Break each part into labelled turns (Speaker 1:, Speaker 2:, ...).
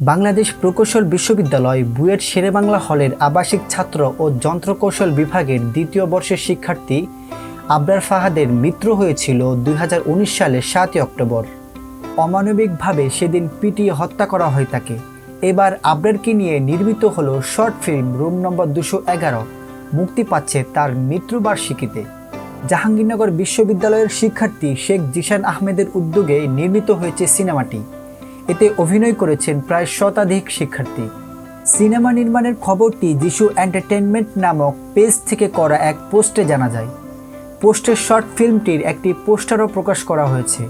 Speaker 1: বাংলাদেশ প্রকৌশল বিশ্ববিদ্যালয় বুয়েট শেরেবাংলা হলের আবাসিক ছাত্র ও যন্ত্রকৌশল বিভাগের দ্বিতীয় বর্ষের শিক্ষার্থী আবরার ফাহাদের মৃত্যু হয়েছিল দুই হাজার উনিশ সালের সাতই অক্টোবর। অমানবিকভাবে সেদিন পিটিয়ে হত্যা করা হয় তাকে। এবার আবরারকে নিয়ে নির্মিত হলো শর্ট ফিল্ম রুম নম্বর দুশো এগারো। মুক্তি পাচ্ছে তার মৃত্যুবার্ষিকীতে জাহাঙ্গীরনগর বিশ্ববিদ্যালয়ের শিক্ষার্থী শেখ জিশান আহমেদের উদ্যোগে নির্মিত হয়েছে সিনেমাটি। এতে অভিনয় করেছেন প্রায় শতাধিক শিক্ষার্থী। সিনেমা নির্মাণের খবরটি যিশু এন্টারটেনমেন্ট নামক পেজ থেকে করা এক পোস্টে জানা যায়। পোস্টের শর্ট ফিল্মটির একটি পোস্টারও প্রকাশ করা হয়েছে।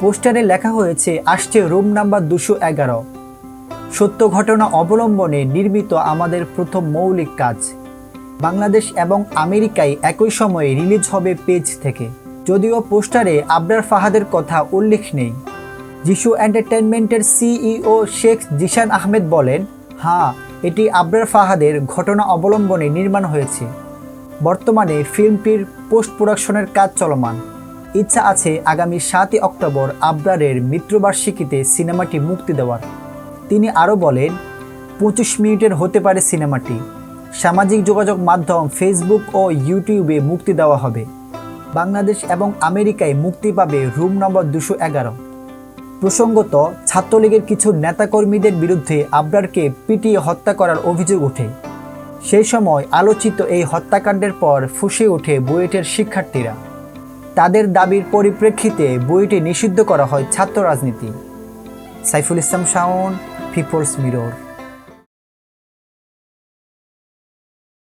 Speaker 1: পোস্টারে লেখা হয়েছে, আসছে রুম নাম্বার দুশো এগারো। সত্য ঘটনা অবলম্বনে নির্মিত আমাদের প্রথম মৌলিক কাজ। বাংলাদেশ এবং আমেরিকায় একই সময়ে রিলিজ হবে পেজ থেকে। যদিও পোস্টারে আবরার ফাহাদের কথা উল্লেখ নেই। যিশু এন্টারটেনমেন্টের সিইও শেখ জিশান আহমেদ বলেন হ্যাঁ এটি আবরার ফাহাদের ঘটনা অবলম্বনে নির্মাণ হয়েছে। বর্তমানে ফিল্মটির পোস্ট প্রোডাকশনের কাজ চলমান। ইচ্ছা আছে আগামী সাতই অক্টোবর আবরারের মৃত্যুবার্ষিকীতে সিনেমাটি মুক্তি দেওয়ার। তিনি আরও বলেন, পঁচিশ মিনিটের হতে পারে সিনেমাটি। সামাজিক যোগাযোগ মাধ্যম ফেসবুক ও ইউটিউবে মুক্তি দেওয়া হবে। বাংলাদেশ এবং আমেরিকায় মুক্তি পাবে রুম নম্বর দুশো এগারো। প্রসঙ্গত, ছাত্রলীগের কিছু নেতাকর্মীদের বিরুদ্ধে আবরারকে পিটিয়ে হত্যা করার অভিযোগ ওঠে। সেই সময় আলোচিত এই হত্যাকাণ্ডের পর ফুসে ওঠে বুয়েটের শিক্ষার্থীরা। তাদের দাবির পরিপ্রেক্ষিতে বইটি নিষিদ্ধ করা হয় ছাত্র রাজনীতি। Saiful Islam Shawon, People's Mirror